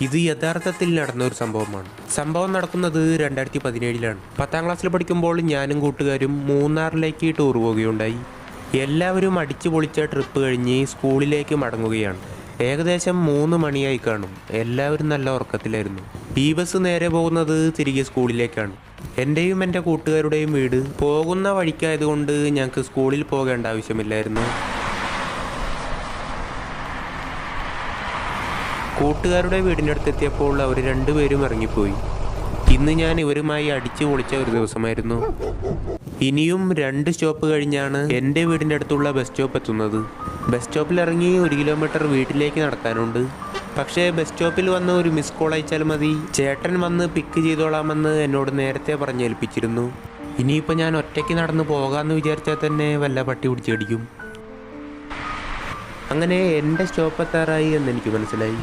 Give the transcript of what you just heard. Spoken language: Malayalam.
ഇത് യഥാർത്ഥത്തിൽ നടന്ന ഒരു സംഭവമാണ്. സംഭവം നടക്കുന്നത് രണ്ടായിരത്തി പതിനേഴിലാണ് പത്താം ക്ലാസ്സിൽ പഠിക്കുമ്പോൾ ഞാനും കൂട്ടുകാരും മൂന്നാറിലേക്ക് ടൂർ പോവുകയുണ്ടായി. എല്ലാവരും അടിച്ചു പൊളിച്ച ട്രിപ്പ് കഴിഞ്ഞ് സ്കൂളിലേക്ക് മടങ്ങുകയാണ്. ഏകദേശം മൂന്ന് മണിയായി കാണും. എല്ലാവരും നല്ല ഉറക്കത്തിലായിരുന്നു. ഈ ബസ് നേരെ പോകുന്നത് തിരികെ സ്കൂളിലേക്കാണ്. എന്റെയും എന്റെ കൂട്ടുകാരുടെയും വീട് പോകുന്ന വഴിക്കായതുകൊണ്ട് ഞങ്ങൾക്ക് സ്കൂളിൽ പോകേണ്ട ആവശ്യമില്ലായിരുന്നു. കൂട്ടുകാരുടെ വീടിന്റെ അടുത്തെത്തിയപ്പോൾ അവർ രണ്ടുപേരും ഇറങ്ങിപ്പോയി. ഇന്ന് ഞാൻ ഇവരുമായി അടിച്ചു പൊളിച്ച ഒരു ദിവസമായിരുന്നു. ഇനിയും രണ്ട് സ്റ്റോപ്പ് കഴിഞ്ഞാണ് എന്റെ വീടിന്റെ അടുത്തുള്ള ബസ് സ്റ്റോപ്പ് എത്തുന്നത്. ബസ് സ്റ്റോപ്പിൽ ഇറങ്ങി ഒരു കിലോമീറ്റർ വീട്ടിലേക്ക് നടക്കാനുണ്ട്. പക്ഷേ ബസ് സ്റ്റോപ്പിൽ വന്ന് ഒരു മിസ് കോൾ അയച്ചാൽ മതി. ചേട്ടൻ വന്ന് പിക്ക് ചെയ്തോളാമെന്ന് എന്നോട് നേരത്തെ പറഞ്ഞേൽപ്പിച്ചിരുന്നു. ഇനിയിപ്പോൾ ഞാൻ ഒറ്റയ്ക്ക് നടന്ന് പോകാമെന്ന് വിചാരിച്ചാൽ തന്നെ വല്ല പട്ടി പിടിച്ചടിക്കും അങ്ങനെ എന്റെ സ്റ്റോപ്പ് എത്താറായി എന്ന് എനിക്ക് മനസ്സിലായി.